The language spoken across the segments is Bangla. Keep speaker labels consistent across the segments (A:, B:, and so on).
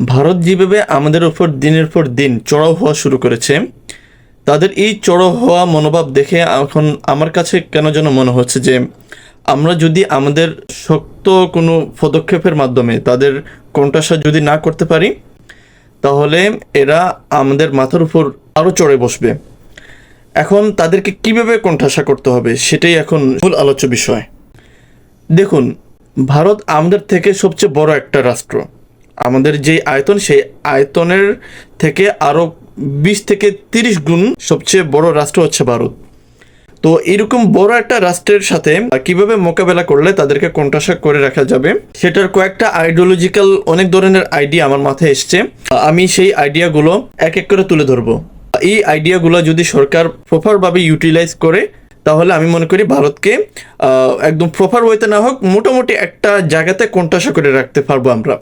A: ভারত যেভাবে আমাদের উপর, দিনের পর দিন চড়াও হওয়া শুরু করেছে, তাদের এই চড়াও হওয়া মনোভাব দেখে এখন আমার কাছে কেন যেন মনে হচ্ছে যে, আমরা যদি আমাদের শক্ত কোনো পদক্ষেপের মাধ্যমে তাদের কোণঠাসা যদি না করতে পারি, তাহলে এরা আমাদের মাথার উপর আরও চড়ে বসবে। এখন তাদেরকে কীভাবে কোণঠাসা করতে হবে সেটাই এখন মূল আলোচ্য বিষয়। দেখুন, ভারত আমাদের থেকে সবচেয়ে বড় একটা রাষ্ট্র। আমাদের যে আয়তন, সেই আয়তনের থেকে আরও বিশ থেকে তিরিশ গুণ সবচেয়ে বড় রাষ্ট্র হচ্ছে ভারত। তো এরকম বড় একটা রাষ্ট্রের সাথে কীভাবে মোকাবেলা করলে তাদেরকে কোণঠাসা করে রাখা যাবে, সেটার কয়েকটা আইডিওলজিক্যাল অনেক ধরনের আইডিয়া আমার মাথায় এসছে। আমি সেই আইডিয়াগুলো এক এক করে তুলে ধরবো। এই আইডিয়াগুলো যদি সরকার প্রপারভাবে ইউটিলাইজ করে তাহলে আমি মনে করি ভারতকে একদম প্রপার ওয়েতে না হোক, মোটামুটি একটা জায়গাতে কোণঠাসা করে রাখতে পারব আমরা।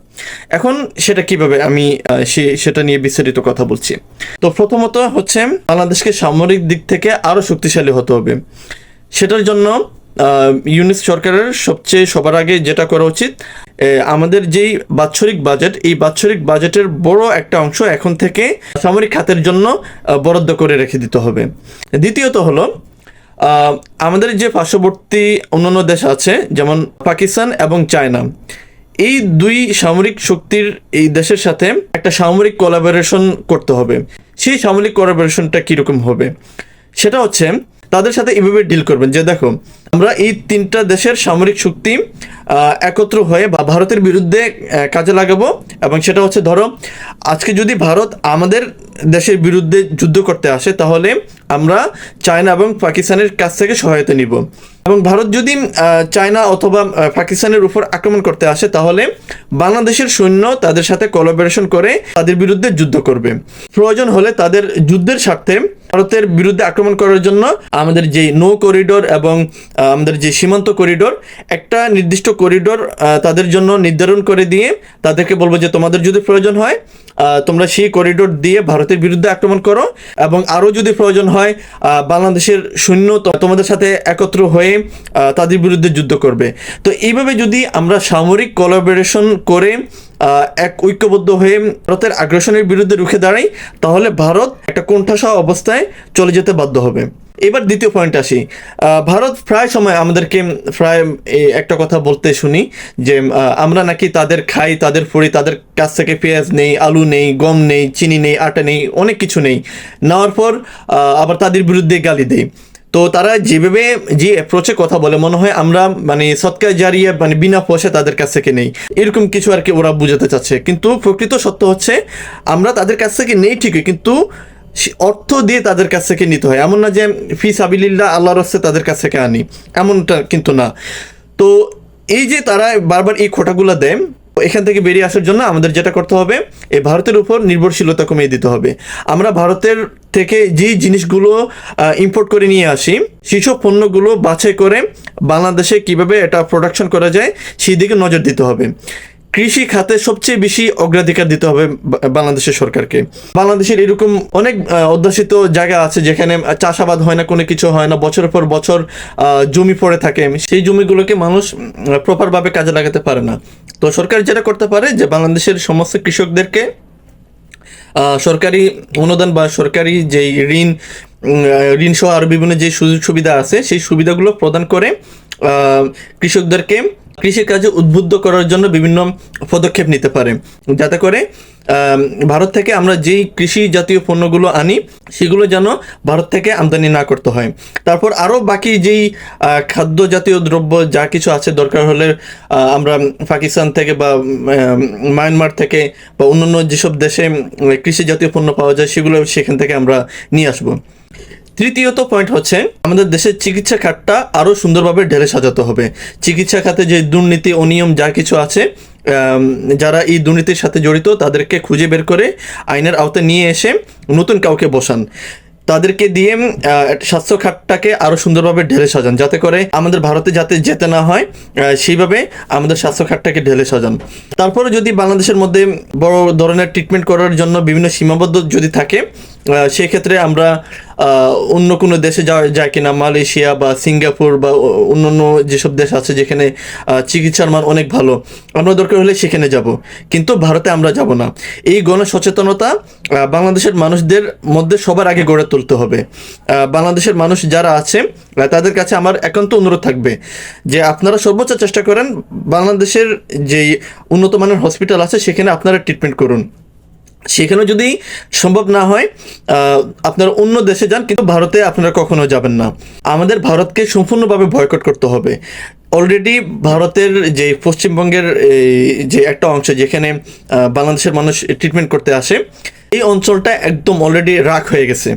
A: এখন সেটা কীভাবে আমি সে- সেটা নিয়ে বিস্তারিত কথা বলছি। তো প্রথমত হচ্ছে, বাংলাদেশকে সামরিক দিক থেকে আরও শক্তিশালী হতে হবে। সেটার জন্য ইউনিস সরকারের সবচেয়ে সবার আগে যেটা করা উচিত আমাদের যেই বাৎসরিক বাজেট, এই বাৎসরিক বাজেটের বড় একটা অংশ এখন থেকে সামরিক খাতের জন্য বরাদ্দ করে রেখে দিতে হবে। দ্বিতীয়ত হলো আমাদের যে পার্শ্ববর্তী অন্যান্য দেশ আছে, যেমন পাকিস্তান এবং চায়না, এই দুই সামরিক শক্তির এই দেশের সাথে একটা সামরিক কোলাবোরেশন করতে হবে। সেই সামরিক কোলাবোরেশনটা কীরকম হবে? সেটা হচ্ছে, তাদের সাথে এভাবে ডিল করবেন যে দেখো, আমরা এই তিনটা দেশের সামরিক শক্তি একত্র হয়ে বা ভারতের বিরুদ্ধে কাজে লাগাবো এবং সেটা হচ্ছে ধরো, আজকে যদি ভারত আমাদের দেশের বিরুদ্ধে যুদ্ধ করতে আসে তাহলে আমরা চায়না এবং পাকিস্তানের কাছ থেকে সহায়তা নিব। এবং ভারত যদি চায়না অথবা পাকিস্তানের উপর আক্রমণ করতে আসে, তাহলে বাংলাদেশের সৈন্য তাদের সাথে কোলাবোরেশন করে তাদের বিরুদ্ধে যুদ্ধ করবে। প্রয়োজন হলে তাদের যুদ্ধের স্বার্থে ভারতের বিরুদ্ধে আক্রমণ করার জন্য আমাদের যে নৌ করিডোর এবং আমাদের যে সীমান্ত করিডোর একটা নির্দিষ্ট করিডোর তাদের জন্য নির্ধারণ করে দিয়ে তাদেরকে বলব যে তোমাদের যদি প্রয়োজন হয় তোমরা সেই করিডোর দিয়ে ভারতের বিরুদ্ধে আক্রমণ করো এবং আরও যদি প্রয়োজন হয় বাংলাদেশের সৈন্য তোমাদের সাথে একত্র হয়ে তাদের বিরুদ্ধে যুদ্ধ করবে। তো এইভাবে যদি আমরা সামরিক কোলাবোরেশন করে এক ঐক্যবদ্ধ হয়ে ভারতের আগ্রাসনের বিরুদ্ধে রুখে দাঁড়াই, তাহলে ভারত একটা কোণঠাসা অবস্থায় চলে যেতে বাধ্য হবে। এবার দ্বিতীয় পয়েন্ট আসি। ভারত প্রায় সময় আমাদেরকে প্রায় একটা কথা বলতে শুনি যে আমরা নাকি তাদের খাই, তাদের পড়ি তাদের কাছ থেকে পেঁয়াজ নেই, আলু নেই, গম নেই, চিনি নেই, আটা নেই, অনেক কিছু নেই। নেওয়ার পর আবার তাদের বিরুদ্ধে গালি দেই। তো তারা যেভাবে যে অ্যাপ্রোচে কথা বলে, মনে হয় আমরা মানে সৎকার জারিয়ে মানে বিনা পয়সা তাদের কাছ থেকে নেই। এরকম কিছু আর কি ওরা বুঝাতে চাচ্ছে। কিন্তু প্রকৃত সত্য হচ্ছে, আমরা তাদের কাছ থেকে নেই ঠিকই, কিন্তু অর্থ দিয়ে তাদের কাছ থেকে নিতে হয়। এমন না যে, ফি সাবিলিল্লাহ আল্লাহ হস্তে তাদের কাছ থেকে আনি। এমনটা কিন্তু না। তো এই যে তারা বারবার এই খোটাগুলো দেয় এখান থেকে বেরিয়ে আসার জন্য আমাদের যেটা করতে হবে এই ভারতের উপর নির্ভরশীলতা কমিয়ে দিতে হবে। আমরা ভারতের থেকে যে জিনিসগুলো ইম্পোর্ট করে নিয়ে আসি, সেসব পণ্যগুলো বাছাই করে বাংলাদেশে কীভাবে এটা প্রোডাকশন করা যায় সেই দিকে নজর দিতে হবে। কৃষি খাতে সবচেয়ে বেশি অগ্রাধিকার দিতে হবে বাংলাদেশের সরকারকে। বাংলাদেশের এরকম অনেক অধ্যাসিত জায়গা আছে যেখানে চাষাবাদ হয় না, কোনো কিছু হয় না, বছরের পর বছর জমি পড়ে থাকে। সেই জমিগুলোকে মানুষ প্রপারভাবে কাজে লাগাতে পারে না। তো সরকার যেটা করতে পারে যে বাংলাদেশের সমস্ত কৃষকদেরকে সরকারি অনুদান বা সরকারি যেই ঋণ ঋণ সহ আরও বিভিন্ন যে সুযোগ সুবিধা আছে, সেই সুবিধাগুলো প্রদান করে কৃষকদেরকে কৃষিকাজে উদ্বুদ্ধ করার জন্য বিভিন্ন পদক্ষেপ নিতে পারে। যাতে করে ভারত থেকে আমরা যেই কৃষি জাতীয় পণ্যগুলো আনি, সেগুলো যেন ভারত থেকে আমদানি না করতে হয়। তারপর আরও বাকি যেই খাদ্য জাতীয় দ্রব্য যা কিছু আছে দরকার হলে আমরা পাকিস্তান থেকে বা মায়ানমার থেকে বা অন্যান্য যেসব দেশে কৃষি জাতীয় পণ্য পাওয়া যায়, সেগুলো সেখান থেকে আমরা নিয়ে আসব। তৃতীয়ত পয়েন্ট হচ্ছে, আমাদের দেশের চিকিৎসা খাতটা আরও সুন্দরভাবে ঢেলে সাজাতে হবে। চিকিৎসা খাতে যে দুর্নীতি অনিয়ম যা কিছু আছে যারা এই দুর্নীতির সাথে জড়িত, তাদেরকে খুঁজে বের করে আইনের আওতায় নিয়ে এসে নতুন কাউকে বসান। তাদেরকে দিয়ে স্বাস্থ্য খাতটাকে আরও সুন্দরভাবে ঢেলে সাজান, যাতে করে আমাদের ভারতে যাতে যেতে না হয় সেইভাবে আমাদের স্বাস্থ্য খাতটাকে ঢেলে সাজান। তারপরে যদি বাংলাদেশের মধ্যে বড় ধরনের ট্রিটমেন্ট করার জন্য বিভিন্ন সীমাবদ্ধ যদি থাকে সেক্ষেত্রে আমরা অন্য কোনো দেশে যাওয়া যায় কিনা, মালয়েশিয়া বা সিঙ্গাপুর বা অন্য অন্য যেসব দেশ আছে যেখানে চিকিৎসার মান অনেক ভালো, আমরা দরকার হলে সেখানে যাব। কিন্তু ভারতে আমরা যাব না। এই গণসচেতনতা বাংলাদেশের মানুষদের মধ্যে সবার আগে গড়ে তুলতে হবে। বাংলাদেশের মানুষ যারা আছে তাদের কাছে আমার একান্ত অনুরোধ থাকবে যে আপনারা সর্বোচ্চ চেষ্টা করেন বাংলাদেশের যেই উন্নত মানের হসপিটাল আছে সেখানে আপনারা ট্রিটমেন্ট করুন। সেখানে যদি সম্ভব না হয় আপনারা অন্য দেশে যান, কিন্তু ভারতে আপনারা কখনো যাবেন না। আমাদের ভারতকে সম্পূর্ণভাবে বয়কট করতে হবে। অলরেডি ভারতের যে পশ্চিমবঙ্গের যে একটা অংশ যেখানে বাংলাদেশের মানুষ ট্রিটমেন্ট করতে আসে এই অঞ্চলটা একদম অলরেডি রাখ হয়ে গেছে।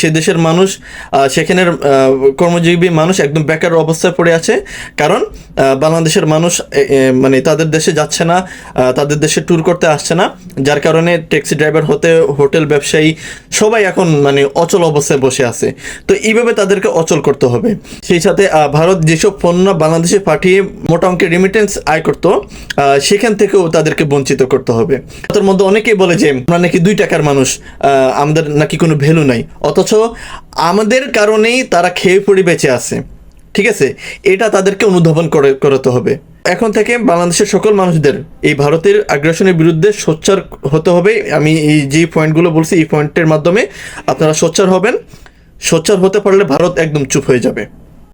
A: সে দেশের মানুষ সেখানের কর্মজীবী মানুষ একদম বেকার অবস্থায় পড়ে আছে। কারণ বাংলাদেশের মানুষ মানে তাদের দেশে যাচ্ছে না তাদের দেশে ট্যুর করতে আসছে না। যার কারণে ট্যাক্সি ড্রাইভার হতে হোটেল ব্যবসায়ী সবাই এখন মানে অচল অবস্থায় বসে আছে। তো এইভাবে তাদেরকে অচল করতে হবে। সেই সাথে ভারত যেসব পণ্য বাংলাদেশে পাঠিয়ে মোটা অঙ্কের রিমিটেন্স আয় করতো সেখান থেকেও তাদেরকে বঞ্চিত করতে হবে। তার মধ্যে অনেকেই বলে যে, আমরা নাকি দুই টাকার মানুষ আমাদের নাকি কোনো ভ্যালু নাই। অথচ আমাদের কারণেই তারা খেয়ে পড়ে বেঁচে আছে। ঠিক আছে? এটা তাদেরকে অনুধাবন করে, করাতে হবে। এখন থেকে বাংলাদেশের সকল মানুষদের এই ভারতের আগ্রাসনের বিরুদ্ধে সোচ্চার হতে হবে। আমি এই যে পয়েন্টগুলো বলছি, এই পয়েন্টের মাধ্যমে আপনারা সোচ্চার হবেন। সোচ্চার হতে পারলে ভারত একদম চুপ হয়ে যাবে।